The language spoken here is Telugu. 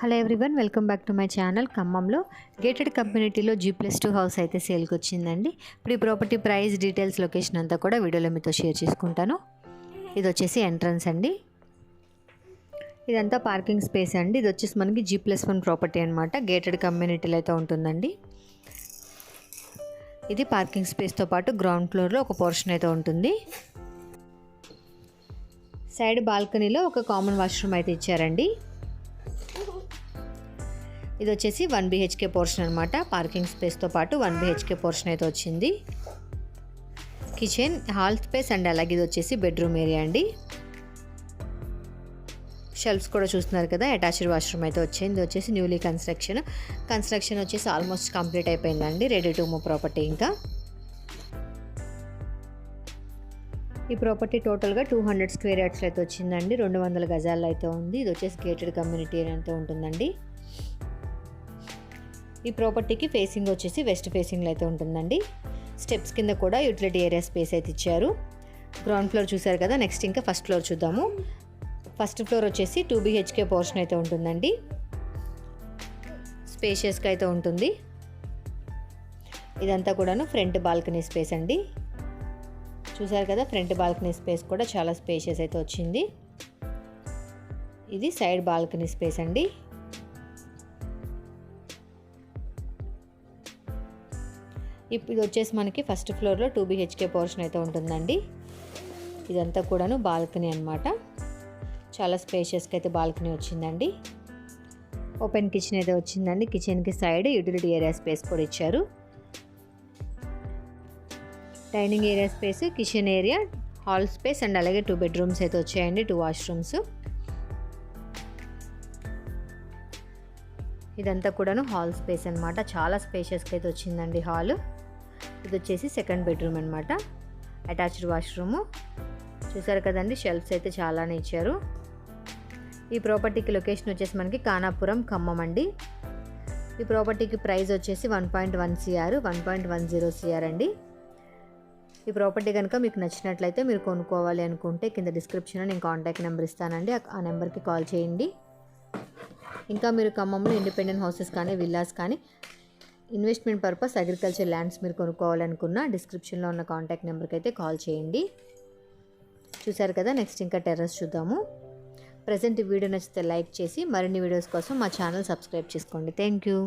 Hello everyone welcome back to my channel ఖమ్మంలో గేటెడ్ కమ్యూనిటీలో జీ ప్లస్ టూ హౌస్ అయితే సేల్కి వచ్చిందండి. ఇప్పుడు ఈ ప్రాపర్టీ ప్రైస్ డీటెయిల్స్ లొకేషన్ అంతా కూడా వీడియోలో మీతో షేర్ చేసుకుంటాను. ఇది వచ్చేసి ఎంట్రన్స్ అండి. ఇదంతా పార్కింగ్ స్పేస్ అండి. ఇది వచ్చేసి మనకి జీ ప్లస్ వన్ ప్రాపర్టీ అనమాట గేటెడ్ కమ్యూనిటీలో అయితే ఉంటుందండి. ఇది పార్కింగ్ స్పేస్తో పాటు గ్రౌండ్ ఫ్లోర్లో ఒక పోర్షన్ అయితే ఉంటుంది. సైడ్ బాల్కనీలో ఒక కామన్ వాష్రూమ్ అయితే ఇచ్చారండి. ఇది వచ్చేసి వన్ బిహెచ్కే పోర్షన్ అనమాట పార్కింగ్ స్పేస్తో పాటు వన్ బిహెచ్కే పోర్షన్ అయితే వచ్చింది. కిచెన్ హాల్ స్పేస్ అండ్ అలాగే ఇది వచ్చేసి బెడ్రూమ్ ఏరియా అండి. షెల్ఫ్స్ కూడా చూస్తున్నారు కదా అటాచ్డ్ వాష్రూమ్ అయితే వచ్చింది ఇది వచ్చేసి న్యూలీ కన్స్ట్రక్షన్. కన్స్ట్రక్షన్ వచ్చేసి ఆల్మోస్ట్ కంప్లీట్ అయిపోయిందండి రెడీ టు మూవ్ ప్రాపర్టీ ఇంకా. ఈ ప్రాపర్టీ టోటల్గా టూ హండ్రెడ్ స్క్వేర్ యార్డ్స్ అయితే వచ్చిందండి రెండు వందల గజాల్లో అయితే ఉంది. ఇది వచ్చేసి గేటెడ్ కమ్యూనిటీ అయితే ఉంటుందండి. ఈ ప్రాపర్టీకి ఫేసింగ్ వచ్చేసి వెస్ట్ ఫేసింగ్లో అయితే ఉంటుందండి. స్టెప్స్ కింద కూడా యూటిలిటీ ఏరియా స్పేస్ అయితే ఇచ్చారు. గ్రౌండ్ ఫ్లోర్ చూసారు కదా నెక్స్ట్ ఇంకా ఫస్ట్ ఫ్లోర్ చూద్దాము. ఫస్ట్ ఫ్లోర్ వచ్చేసి టూ బీహెచ్కే పోర్షన్ అయితే ఉంటుందండి. స్పేషియస్గా అయితే ఉంటుంది. ఇదంతా కూడాను ఫ్రంట్ బాల్కనీ స్పేస్ అండి. చూసారు కదా ఫ్రంట్ బాల్కనీ స్పేస్ కూడా చాలా స్పేషియస్ అయితే వచ్చింది. ఇది సైడ్ బాల్కనీ స్పేస్ అండి. ఇప్పుడు ఇది వచ్చేసి మనకి ఫస్ట్ ఫ్లోర్లో టూ బీహెచ్కే పోర్షన్ అయితే ఉంటుందండి. ఇదంతా కూడాను బాల్కనీ అనమాట చాలా స్పేషియస్గా అయితే బాల్కనీ వచ్చిందండి. ఓపెన్ కిచెన్ అయితే వచ్చిందండి. కిచెన్కి సైడ్ యూటిలిటీ ఏరియా స్పేస్ కూడా ఇచ్చారు. Dining area space kitchen area hall space and అలాగే టూ బెడ్రూమ్స్ అయితే వచ్చాయండి టూ వాష్రూమ్స్ ఇదంతా కూడాను హాల్ స్పేస్ అనమాట చాలా స్పేషియస్గా అయితే వచ్చిందండి హాల్. ఇది వచ్చేసి సెకండ్ బెడ్రూమ్ అనమాట అటాచ్డ్ వాష్రూము. చూసారు కదండి షెల్ఫ్స్ అయితే చాలానే ఇచ్చారు. ఈ ప్రాపర్టీకి లొకేషన్ వచ్చేసి మనకి కానాపురం ఖమ్మం అండి. ఈ ప్రాపర్టీకి ప్రైస్ వచ్చేసి one point one CR one point one zero CR అండి. ఈ ప్రాపర్టీ కనుక మీకు నచ్చినట్లయితే మీరు కొనుక్కోవాలి అనుకుంటే కింద డిస్క్రిప్షన్లో నేను కాంటాక్ట్ నెంబర్ ఇస్తానండి. ఆ నెంబర్కి కాల్ చేయండి. ఇంకా మీరు ఖమ్మంలో ఇండిపెండెంట్ హౌసెస్ కానీ విల్లాస్ కానీ ఇన్వెస్ట్మెంట్ పర్పస్ అగ్రికల్చర్ ల్యాండ్స్ మీరు కొనుక్కోవాలనుకున్న డిస్క్రిప్షన్లో ఉన్న కాంటాక్ట్ నెంబర్కి అయితే కాల్ చేయండి. చూసారు కదా నెక్స్ట్ ఇంకా టెర్రస్ చూద్దాము. ప్రజెంట్ వీడియో నచ్చితే లైక్ చేసి మరిన్ని వీడియోస్ కోసం మా ఛానల్ సబ్స్క్రైబ్ చేసుకోండి. Thank you.